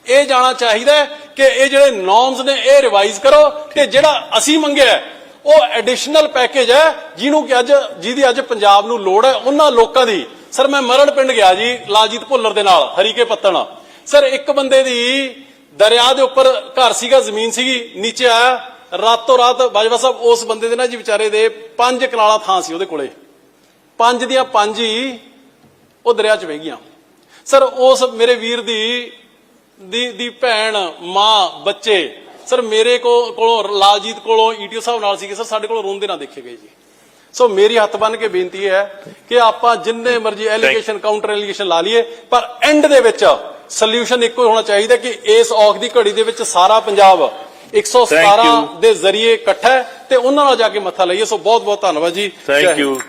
ਇਹ ਜਾਣਾ ਚਾਹੀਦਾ ਕਿ ਇਹ ਜਿਹੜੇ ਨੋਰਮਸ ਨੇ, ਇਹ ਰਿਵਾਈਜ਼ ਕਰੋ ਕਿ ਜਿਹੜਾ ਅਸੀਂ ਮੰਗਿਆ ਉਹ ਐਡੀਸ਼ਨਲ ਪੈਕੇਜ ਹੈ, ਜਿਹਨੂੰ ਕਿ ਅੱਜ, ਜਿਹਦੀ ਅੱਜ ਪੰਜਾਬ ਨੂੰ ਲੋੜ ਹੈ, ਉਹਨਾਂ ਲੋਕਾਂ ਦੀ। ਸਰ, ਮੈਂ ਮਰਨ ਪਿੰਡ ਗਿਆ ਜੀ ਲਾਜੀਤ ਭੁੱਲਰ ਦੇ ਨਾਲ, ਹਰੀਕੇ ਪੱਤਣ। ਸਰ, ਇੱਕ ਬੰਦੇ ਦੀ ਦਰਿਆ ਦੇ ਉੱਪਰ ਘਰ ਸੀਗਾ, ਜ਼ਮੀਨ ਸੀਗੀ, ਨੀਚੇ ਆਇਆ ਰਾਤੋਂ ਰਾਤ ਬਾਜਵਾ ਸਾਹਿਬ, ਉਸ ਬੰਦੇ ਦੇ ਨਾ ਜੀ ਵਿਚਾਰੇ ਦੇ ਪੰਜ ਕਨਾਲਾ ਥਾਂ ਸੀ ਉਹਦੇ ਕੋਲੇ। ਪੰਜ ਦੀਆਂ ਪੰਜ ਹੀ ਉਹ ਦਰਿਆ 'ਚ ਵਹਿ ਗਈਆਂ। ਸਰ, ਉਸ ਮੇਰੇ ਵੀਰ ਦੀ ਦੀ ਦੀ ਭੈਣ, ਮਾਂ, ਬੱਚੇ, ਸਰ, ਮੇਰੇ ਕੋ, ਕੋਲੋਂ, ਲਾਲਜੀਤ ਕੋਲੋਂ ਈਟੀਓ ਸਾਹਿਬ ਨਾਲ ਸੀਗੇ। ਸਰ, ਸਾਡੇ ਕੋਲੋਂ ਰੋਂਦੇ ਨਾ ਦੇਖੇ ਗਏ ਜੀ। ਸੋ ਮੇਰੀ ਹੱਥ ਬੰਨ ਕੇ ਬੇਨਤੀ ਹੈ ਕਿ ਆਪਾਂ ਜਿੰਨੇ ਮਰਜ਼ੀ ਐਲੀਗੇਸ਼ਨ ਕਾਊਂਟਰ ਐਲੀਗੇਸ਼ਨ ਲਾ ਲਈਏ ਪਰ ਐਂਡ ਦੇ ਵਿੱਚ ਸੋਲੂਸ਼ਨ ਇੱਕੋ ਹੋਣਾ ਚਾਹੀਦਾ ਕਿ ਇਸ ਔਖ ਦੀ ਘੜੀ ਦੇ ਵਿੱਚ ਸਾਰਾ ਪੰਜਾਬ 117 you. ਦੇ ਜ਼ਰੀਏ ਇਕੱਠਾ ਤੇ ਉਹਨਾਂ ਨਾਲ ਜਾ ਕੇ ਮੱਥਾ ਲਾਈਏ ਸੋ ਬਹੁਤ ਬਹੁਤ ਧੰਨਵਾਦ ਜੀ ਥੈਂਕ। ਯੂ